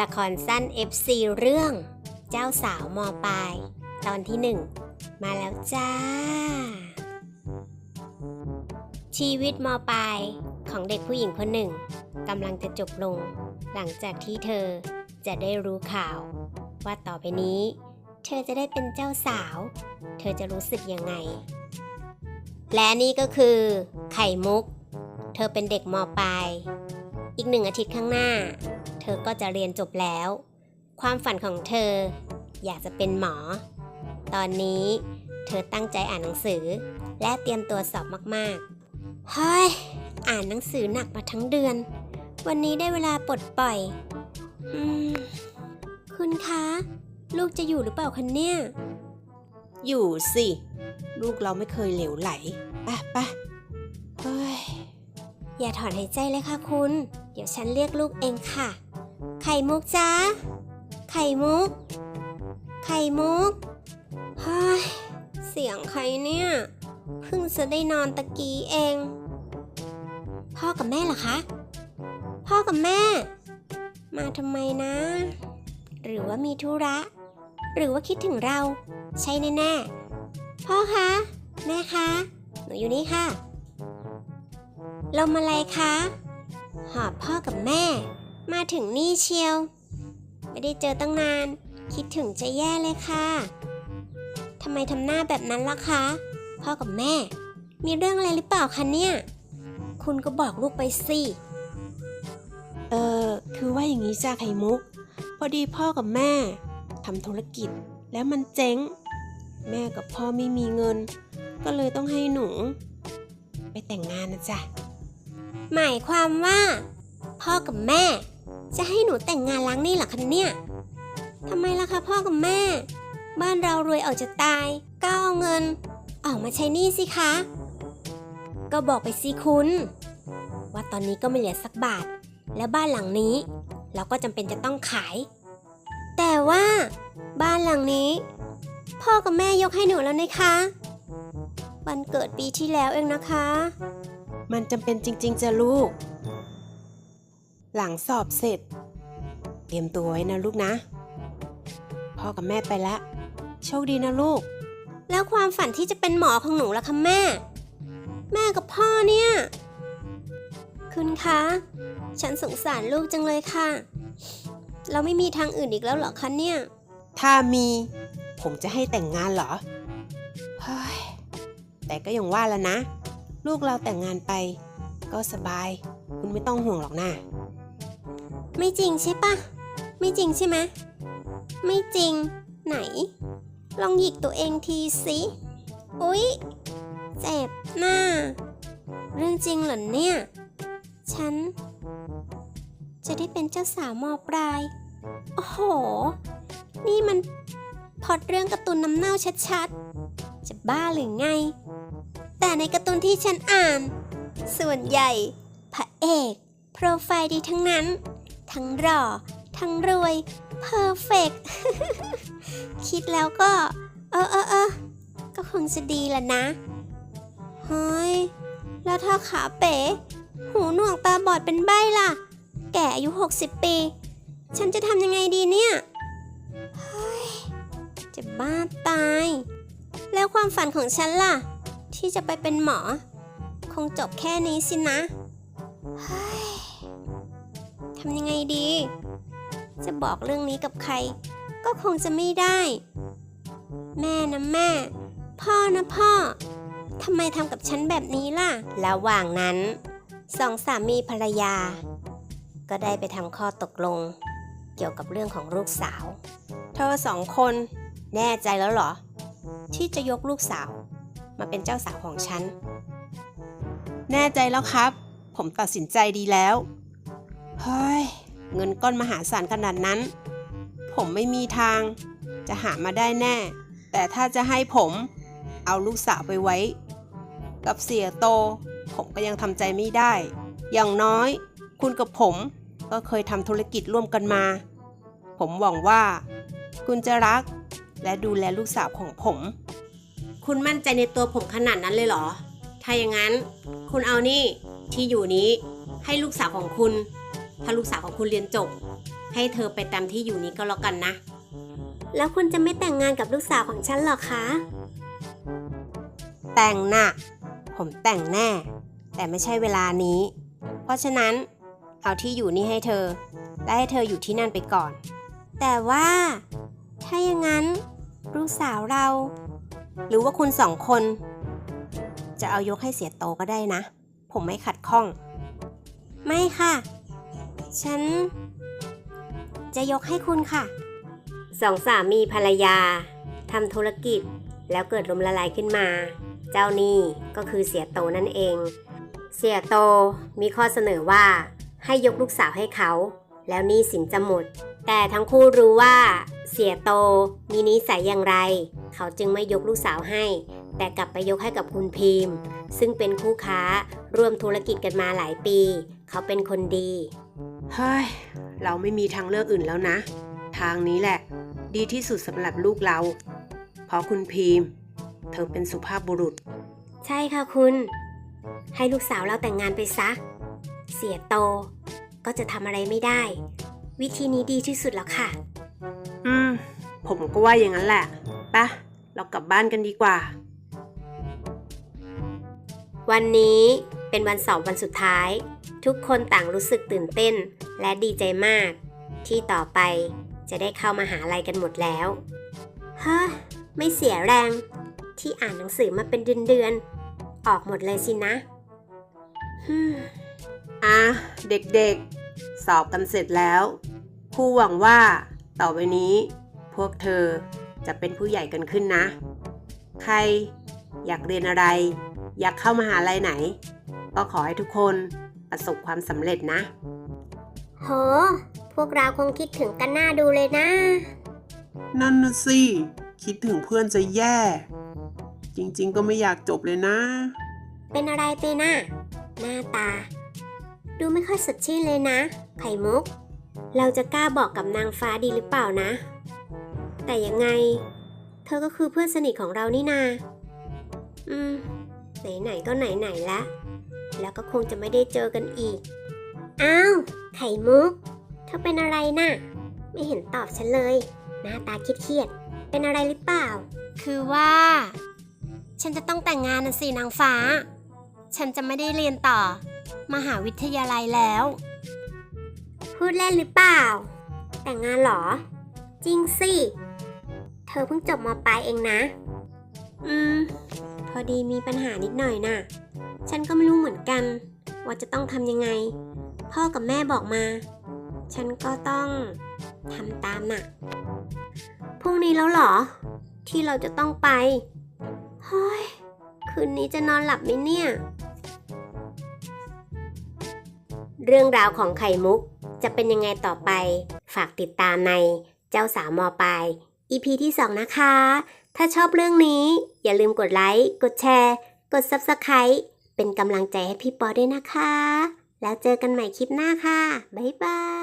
ละครสั้น FC เรื่อง เจ้าสาวมปลาย ตอนที่หนึ่งมาแล้วจ้า ชีวิตมปลายของเด็กผู้หญิงคนหนึ่งกำลังจะจบลง หลังจากที่เธอจะได้รู้ข่าว ว่าต่อไปนี้ เธอจะได้เป็นเจ้าสาว เธอจะรู้สึกยังไง และนี่ก็คือ ไข่มุก เธอเป็นเด็กมปลาย อีกหนึ่งอาทิตย์ข้างหน้า เธอก็จะเรียนจบแล้ว ความฝันของเธอ อยากจะเป็นหมอ ตอนนี้เธอตั้งใจอ่านหนังสือ และเตรียมตัวสอบมากๆ เฮ้ย อ่านหนังสือหนักมาทั้งเดือน วันนี้ได้เวลาปลดปล่อยอืมคุณคะ ลูกจะอยู่หรือเปล่าคะเนี่ย อยู่สิ ลูกเราไม่เคยเหลวไหลไปไปเฮ้ย อย่าถอนหายใจเลยค่ะคุณ เดี๋ยวฉันเรียกลูกเองค่ะ ไข่มุกจ้า ไข่มุก ไข่มุกเฮ้ยเสียงใครเนี่ย เพิ่งจะได้นอนตะกี้เอง พ่อกับแม่เหรอคะ พ่อกับแม่ มาทำไมนะ หรือว่ามีธุระ หรือว่าคิดถึงเรา ใช่แน่ๆ พ่อคะ แม่คะ หนูอยู่นี่ค่ะลมอะไรคะ หอบพ่อกับแม่ มาถึงนี่เชียว ไม่ได้เจอตั้งนาน คิดถึงจะแย่เลยค่ะทำไมทำหน้าแบบนั้นล่ะคะ พ่อกับแม่ มีเรื่องอะไรหรือเปล่าคะเนี่ย คุณก็บอกลูกไปสิ เออคือว่าอย่างนี้จ้าไข่มุก พอดีพ่อกับแม่ทำธุรกิจแล้วมันเจ๊ง แม่กับพ่อไม่มีเงิน ก็เลยต้องให้หนู ไปแต่งงานนะจ๊ะ หมายความว่า พ่อกับแม่ จะให้หนูแต่งงานล้างหนี่เหรอคะเนี่ยทำไมล่ะคะพ่อกับแม่ บ้านเรารวยออกจะตายก็เอาเงิน ออกมาใช้หนี้สิคะ ก็บอกไปสิคุณ ว่าตอนนี้ก็ไม่เหลือสักบาท และบ้านหลังนี้ เราก็จำเป็นจะต้องขาย แต่ว่า บ้านหลังนี้ พ่อกับแม่ยกให้หนูแล้วนะคะวันเกิดปีที่แล้วเองนะคะ มันจำเป็นจริง ๆจะลูก หลังสอบเสร็จ เตรียมตัวไว้นะลูกนะ พ่อกับแม่ไปละโชคดีนะลูก แล้วความฝันที่จะเป็นหมอของหนูล่ะคะแม่ แม่กับพ่อเนี่ย คุณคะ ฉันสงสารลูกจังเลยค่ะ เราไม่มีทางอื่นอีกแล้วเหรอคะเนี่ย ถ้ามี ผมจะให้แต่งงานเหรอ เฮ้ย แต่ก็ยังว่าแล้วนะ ลูกเราแต่งงานไป ก็สบาย คุณไม่ต้องห่วงหรอกนะไม่จริงใช่ปะไม่จริงใช่ไหมไม่จริง ไหน ลองหยิกตัวเองทีสิอุ๊ย เจ็บหน้า เรื่องจริงเหรอเนี่ย ฉัน จะได้เป็นเจ้าสาวมปลาย โอ้โห นี่มันพอดเรื่องการ์ตูนน้ำเน่าชัดๆ จะบ้าหรือไง แต่ในการ์ตูนที่ฉันอ่าน ส่วนใหญ่ พระเอก โปรไฟล์ดีทั้งนั้น ทั้งหล่อ ทั้งรวย เพอร์เฟกคิดแล้วก็ เออเออเออก็คงจะดีแหละนะ เฮ้ย แล้วถ้าขาเป๋ หูหนวกตาบอดเป็นใบ้ล่ะ แก่อายุ 60 ปี ฉันจะทำยังไงดีเนี่ย เฮ้ย จะบ้าตาย แล้วความฝันของฉันล่ะ ที่จะไปเป็นหมอ คงจบแค่นี้สินะทำยังไงดี จะบอกเรื่องนี้กับใคร ก็คงจะไม่ได้ แม่นะแม่ พ่อนะพ่อทำไมทำกับฉันแบบนี้ล่ะ ระหว่างนั้นสองสามีภรรยา ก็ได้ไปทำข้อตกลง เกี่ยวกับเรื่องของลูกสาว เธอสองคน แน่ใจแล้วเหรอ ที่จะยกลูกสาว มาเป็นเจ้าสาวของฉัน แน่ใจแล้วครับ ผมตัดสินใจดีแล้ว เฮ้ย เงินก้อนมหาศาลขนาดนั้น ผมไม่มีทาง จะหามาได้แน่ แต่ถ้าจะให้ผม เอาลูกสาวไปไว้ กับเสียโต ผมก็ยังทำใจไม่ได้ อย่างน้อย คุณกับผมก็เคยทำธุรกิจร่วมกันมา ผมหวังว่า คุณจะรักและดูแลลูกสาวของผม คุณมั่นใจในตัวผมขนาดนั้นเลยเหรอ ถ้าอย่างนั้น คุณเอานี่ที่อยู่นี้ให้ลูกสาวของคุณ ถ้าลูกสาวของคุณเรียนจบ ให้เธอไปตามที่อยู่นี้ก็แล้วกันนะ แล้วคุณจะไม่แต่งงานกับลูกสาวของฉันหรอคะ แต่งน่ะ ผมแต่งแน่ แต่ไม่ใช่เวลานี้ เพราะฉะนั้นเอาที่อยู่นี่ให้เธอ และให้เธออยู่ที่นั่นไปก่อน แต่ว่า ถ้าอย่างนั้นลูกสาวเรา หรือว่าคุณสองคน จะเอายกให้เสียโตก็ได้นะ ผมไม่ขัดข้อง ไม่ค่ะ ฉัน จะยกให้คุณค่ะ สองสามีภรรยาทำธุรกิจแล้วเกิดลมละลายขึ้นมา เจ้านี้ก็คือเสียโตนั่นเอง เสียโตมีข้อเสนอว่าให้ยกลูกสาวให้เขา แล้วหนี้สินจะหมด แต่ทั้งคู่รู้ว่า เสียโตมีนิสัยอย่างไร เขาจึงไม่ยกลูกสาวให้ แต่กลับไปยกให้กับคุณพิมพ์ ซึ่งเป็นคู่ค้าร่วมธุรกิจกันมาหลายปี เขาเป็นคนดี เฮ้ย เราไม่มีทางเลือกอื่นแล้วนะ ทางนี้แหละ ดีที่สุดสำหรับลูกเรา เพราะคุณพีมเธอเป็นสุภาพบุรุษ ใช่ค่ะคุณ ให้ลูกสาวเราแต่งงานไปซะ เสียโต ก็จะทำอะไรไม่ได้ วิธีนี้ดีที่สุดแล้วค่ะ อืม ผมก็ว่าอย่างนั้นแหละปะเรากลับบ้านกันดีกว่า วันนี้เป็นวันสอบวันสุดท้าย ทุกคนต่างรู้สึกตื่นเต้น และดีใจมาก ที่ต่อไปจะได้เข้ามาหาลัยกันหมดแล้วเฮ้ยไม่เสียแรง ที่อ่านหนังสือมาเป็นเดือนๆออกหมดเลยสินะฮึมอะเด็กๆ สอบกันเสร็จแล้วครูหวังว่า ต่อไปนี้ พวกเธอจะเป็นผู้ใหญ่กันขึ้นนะ ใครอยากเรียนอะไร อยากเข้ามาหาลัยไหน ก็ขอให้ทุกคนประสบความสำเร็จนะ โห พวกเราคงคิดถึงกันหน้าดูเลยนะ นั่นนะสิ คิดถึงเพื่อนจะแย่ จริงๆ ก็ไม่อยากจบเลยนะ เป็นอะไรไปน่ะหน้าตา ดูไม่ค่อยสดชื่นเลยนะ ไข่มุก เราจะกล้าบอกกับนางฟ้าดีหรือเปล่านะ แต่ยังไง เธอก็คือเพื่อนสนิทของเรานี่นา อืม ไหนๆก็ไหนๆละ แล้วก็คงจะไม่ได้เจอกันอีก อ้าว ไข่มุก เธอเป็นอะไรน่ะ ไม่เห็นตอบฉันเลย หน้าตาเครียดๆเป็นอะไรหรือเปล่า คือว่า ฉันจะต้องแต่งงานนะสินางฟ้า ฉันจะไม่ได้เรียนต่อ มหาวิทยาลัยแล้ว พูดเล่นหรือเปล่า แต่งงานหรอ จริงสิ เธอเพิ่งจบมาปลายเองนะ อืม พอดีมีปัญหานิดหน่อยน่ะ ฉันก็ไม่รู้เหมือนกัน ว่าจะต้องทำยังไง พ่อกับแม่บอกมา ฉันก็ต้องทำตามน่ะพรุ่งนี้แล้วหรอ ที่เราจะต้องไปเฮ้ยคืนนี้จะนอนหลับไหมเนี่ย เรื่องราวของไข่มุกจะเป็นยังไงต่อไป ฝากติดตามในเจ้าสาวมอปลาย EP ที่ 2 นะคะ ถ้าชอบเรื่องนี้อย่าลืมกดไลค์ กดแชร์ กด Subscribe เป็นกำลังใจให้พี่ปอด้วยนะคะ แล้วเจอกันใหม่คลิปหน้าค่ะ บ๊ายบาย